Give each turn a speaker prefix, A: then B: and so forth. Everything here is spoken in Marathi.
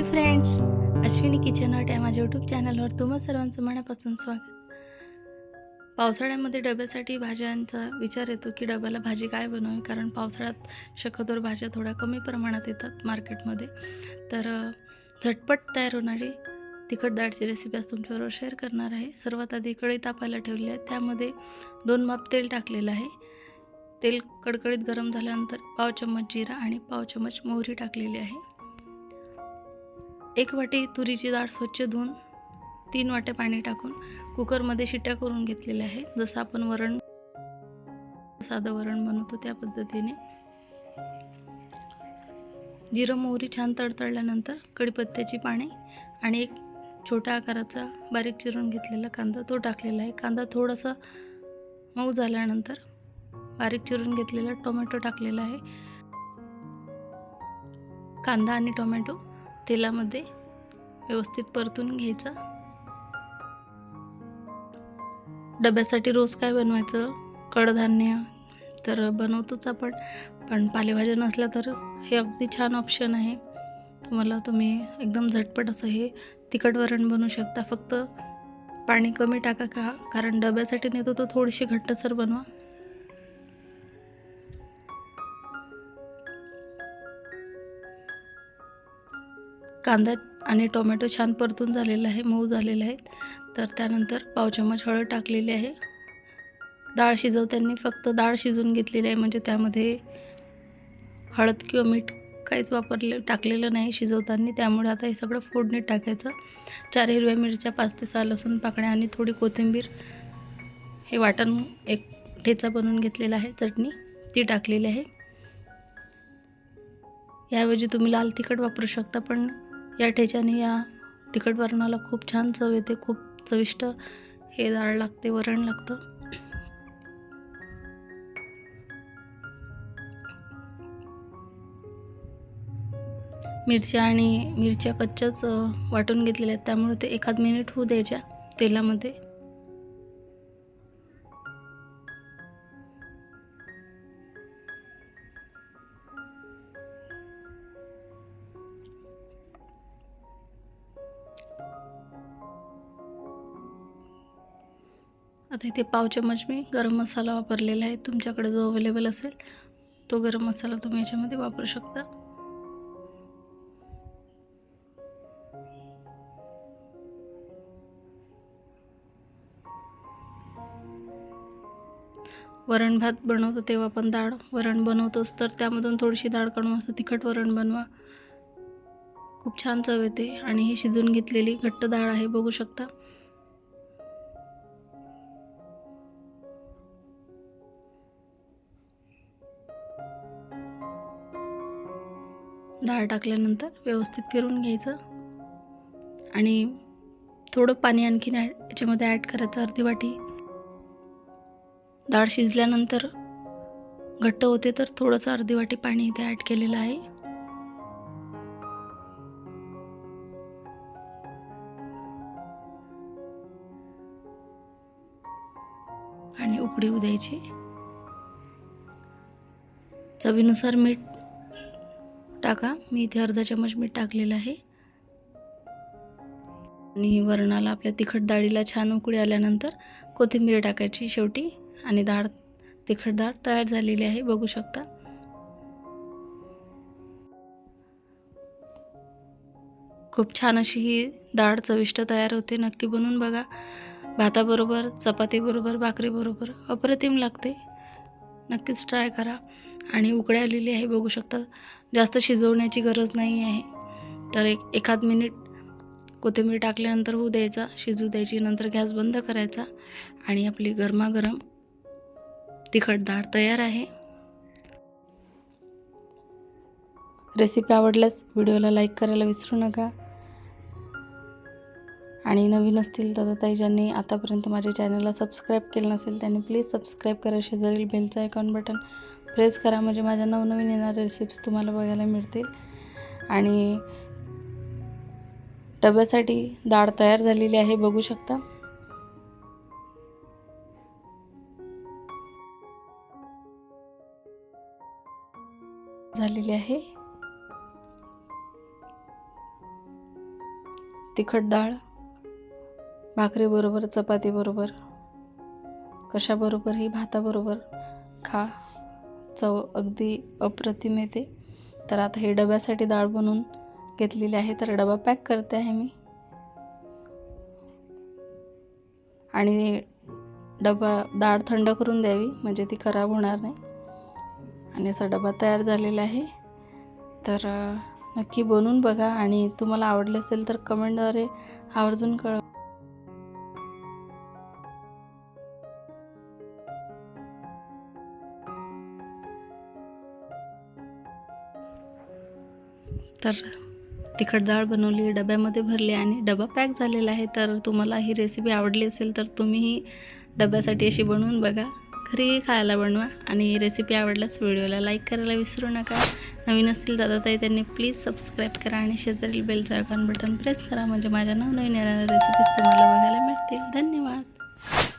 A: Hello friends Ashwini kitchen art या माझ्या यूट्यूब चॅनलवर तुम्हा सर्वांचं मनापासून स्वागत. पावसाळ्यामध्ये डब्यासाठी भाज्यांचा विचार येतो की डब्याला भाजी काय बनवावी? कारण पावसाळ्यात शक्यतोवर भाज्या थोड्या कमी प्रमाणात येतात मार्केटमध्ये. तर झटपट तयार होणारी तिखट डाळची रेसिपी आज तुमच्याबरोबर शेअर करणार आहे. सर्वात आधी कढई तापायला ठेवली आहे. त्यामध्ये दोन माप तेल टाकलेलं आहे. तेल कडकडीत गरम झाल्यानंतर पाव चम्मच जिरा आणि पाव चम्मच मोहरी टाकलेली आहे. एक वाटी तुरीची डाळ स्वच्छ धुवून तीन वाटे पाणी टाकून कुकरमध्ये शिट्ट्या करून घेतलेल्या आहेत. जसं आपण वरण साधं वरण बनवतो त्या पद्धतीने. जिरं मोहरी छान तडतडल्यानंतर कढीपत्त्याची पाने आणि एक छोट्या आकाराचा बारीक चिरून घेतलेला कांदा तो टाकलेला आहे. कांदा थोडासा मऊ झाल्यानंतर बारीक चिरून घेतलेला टोमॅटो टाकलेला आहे. कांदा आणि टोमॅटो तेलामध्ये व्यवस्थित परतून घ्यायचा. डब्यासाठी रोज काय बनवायचं? कडधान्य तर बनवतोच आपण. पण पालेभाज्या नसल्या तर हे अगदी छान ऑप्शन आहे. तुम्हाला तुम्ही एकदम झटपट असं हे तिखट वरण बनवू शकता. फक्त पाणी कमी टाका का? कारण डब्यासाठी नेतो तो थोडीशी घट्टसर बनवा. कांदा आणि टोमॅटो छान परतून झालेला आहे मऊ झालेला आहे. तर त्यानंतर पाव चमच हळद टाकलेली आहे. डाळ शिजवताना फक्त डाळ शिजवून घेतलेली आहे म्हणजे त्यामध्ये हळद किंवा मीठ काहीच वापरले टाकलेलं नाही शिजवताना. त्यामुळे आता हे सगळं फोडणीत टाकायचं. चार हिरव्या मिरच्या पाच ते सहा लसूण पाकळ्या आणि थोडी कोथिंबीर. हे वाटण एक ठेचा बनवून घेतलेला आहे चटणी ती टाकलेली आहे. याऐवजी तुम्ही लाल तिखट वापरू शकता पण या ठेच्याने या तिखट वरणाला खूप छान चव येते खूप चविष्ट. हे डाळ लागते वरण लागतं. मिरच्या आणि मिरच्या कच्च्याच वाटून घेतलेल्या आहेत. त्यामुळे ते एखाद मिनिट होऊ द्यायच्या तेलामध्ये. आता इथे पाव चम्मच मी गरम मसाला वापरलेला आहे. तुमच्याकडे जो अवेलेबल असेल तो गरम मसाला तुम्ही याच्यामध्ये वापरू शकता. वरण भात बनवतो तेव्हा पण डाळ वरण बनवतोच तर त्यामधून थोडीशी डाळ काढून असं तिखट वरण बनवा. खूप छान चव येते आणि ही शिजून घेतलेली घट्ट डाळ आहे बघू शकता. डाळ टाकल्यानंतर व्यवस्थित फिरून घ्यायचं. आणि थोडं पाणी आणखीन ॲड याच्यामध्ये ॲड करायचं अर्धी वाटी. डाळ शिजल्यानंतर घट्ट होते तर थोडंसं अर्धी वाटी पाणी इथे ॲड केलेलं आहे. आणि उकडी द्यायची. चवीनुसार मीठ टाका. मी इथे अर्धा चमच मीठ टाकलेलं आहे. आणि वरणाला आपल्या तिखट डाळीला छान उकळी आल्यानंतर कोथिंबीर टाकायची शेवटी. आणि डाळ तिखट डाळ तयार झालेली आहे बघू शकता. खूप छान अशी ही डाळ चविष्ट तयार होते. नक्की बनवून बघा. भाताबरोबर चपातीबरोबर भाकरीबरोबर अप्रतिम लागते. नक्कीच ट्राय करा. आणि उकडे आलेली आहे बघू शकता. जास्त शिजवण्याची गरज नाही आहे. तर एक एखाद मिनिट कोथिंबीर टाकल्यानंतर होऊ द्यायचा. शिजू द्यायची नंतर गॅस बंद करायचा. आणि आपली गरमागरम तिखट डाळ तयार आहे. रेसिपी आवडल्यास व्हिडिओला लाईक करायला विसरू नका. आणि नवीन असतील तर ताई ज्यांनी आतापर्यंत माझ्या चॅनलला सबस्क्राईब केलं नसेल त्यांनी प्लीज सबस्क्राईब करा. शेजारील बेलचं आयकॉन बटन प्रेस करा म्हणजे माझ्या नवनवीन येणाऱ्या रेसिपीज तुम्हाला बघायला मिळतील. आणि डब्यासाठी डाळ तयार झालेली आहे बघू शकता. झालेली आहे. तिखट डाळ भाकरीबरोबर चपातीबरोबर कशाबरोबरही भाताबरोबर खा. चव अगदी अप्रतिम येते. तर आता हे डब्यासाठी डाळ बनवून घेतलेली आहे. तर डबा पॅक करते आहे मी. आणि डबा डाळ थंड करून द्यावी म्हणजे ती खराब होणार नाही. आणि असा डबा तयार झालेला आहे. तर नक्की बनवून बघा. आणि तुम्हाला आवडले असेल तर कमेंटद्वारे आवर्जून कळ तर तिखट डाळ बनवली डब्यामध्ये भरली आणि डबा पॅक झालेला आहे. तर तुम्हाला ही रेसिपी आवडली असेल तर तुम्हीही डब्यासाठी अशी बनवून बघा. घरी खायला बनवा आणि रेसिपी आवडल्यास व्हिडिओला लाईक करायला विसरू नका. नवीन असतील दादा ताई त्यांनी प्लीज सबस्क्राईब करा आणि शेजारील बेलचं आयकॉन बटन प्रेस करा. म्हणजे माझ्या नवनवीन येणाऱ्या रेसिपीज तुम्हाला बघायला मिळतील. धन्यवाद.